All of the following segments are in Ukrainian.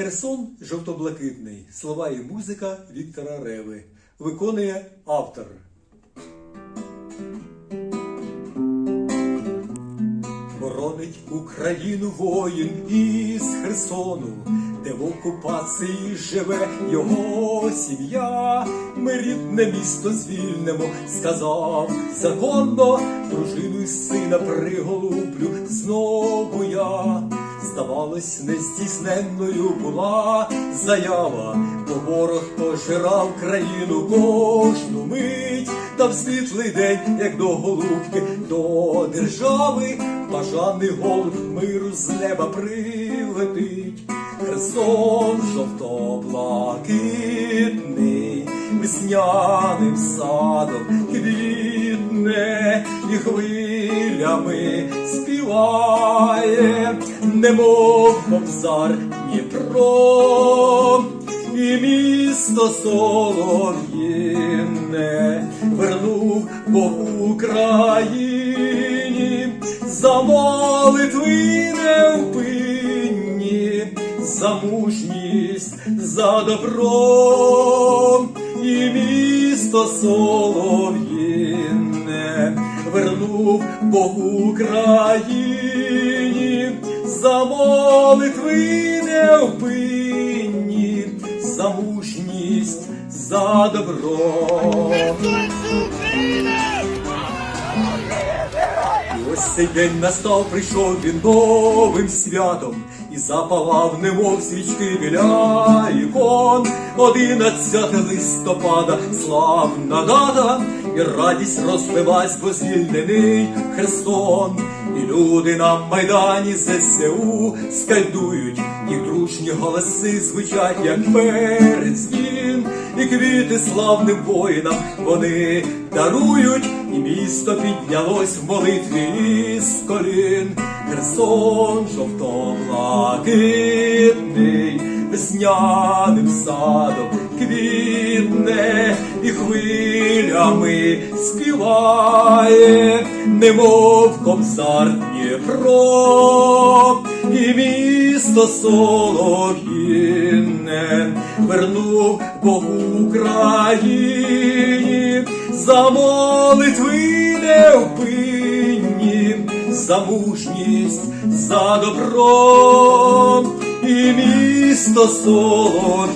Херсон жовто-блакитний. Слова і музика Віктора Реви. Виконує автор. Боронить Україну воїн із Херсону, де в окупації живе його сім'я. Ми рідне місто звільнимо, сказав законно, дружину й сина приголублю знову я. Здавалось, нездійсненною була заява, бо ворог пожирав країну кожну мить, та в світлий день, як до голубки, до держави, бажаний голуб миру з неба прилетить. Херсон жовто-блакитний, весняним садом квітне і хвилями співає, немов кобзар Дніпро, і місто Солов'їне вернув Бог Україні. За молитви невпинні, за мужність, за добро. І місто Солов'їне вернув Бог Україні за молитви невпинні, за мужність, за добро. Ось цей день настав, прийшов він новим святом і запалав, немов свічки біля ікон. 11 листопада, славна дата, і радість розпилась, бо звільнений Херсон. І люди на майдані ЗСУ скальдують, їх дружні голоси звучать, як перед і квіти славним воїнам вони дарують, і місто піднялось в молитві з колін. Херсон жовто-блакитний, весняним садом квітне і хвилями співає, немов кобзар Дніпро, і місто Солов'їне вернув Бог Україні. За молитви невпинні, за мужність, за добро. І місто Солов'їне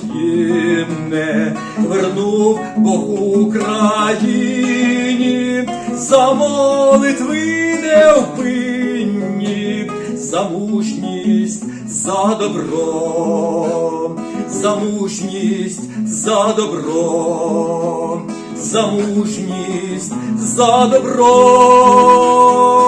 вернув Бог Україні за молитви невпинні, за мужність, за добро, за мужність, за добро, за мужність, за добро.